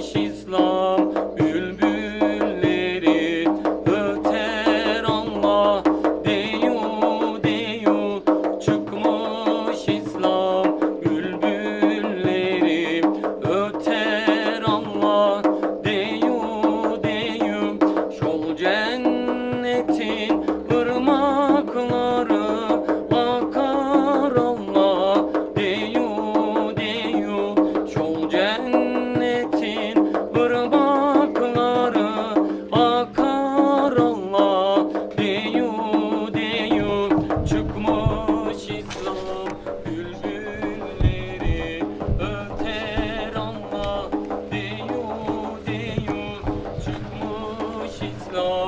she's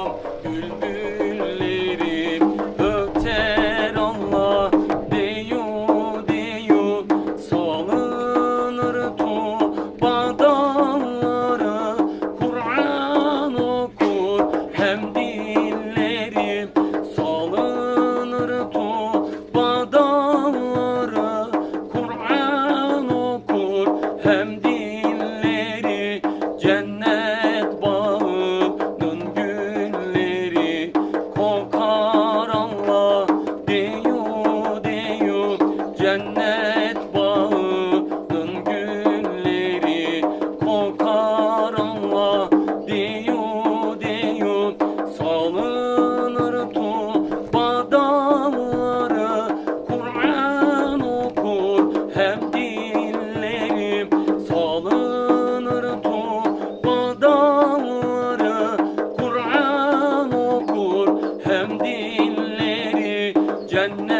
어, 율무 cennet bağının gülleri kokar diyu diyu. Salınır tuba dalları Kur'an okur hem dillerim. Salınır tuba dalları Kur'an okur hem dilleri cennet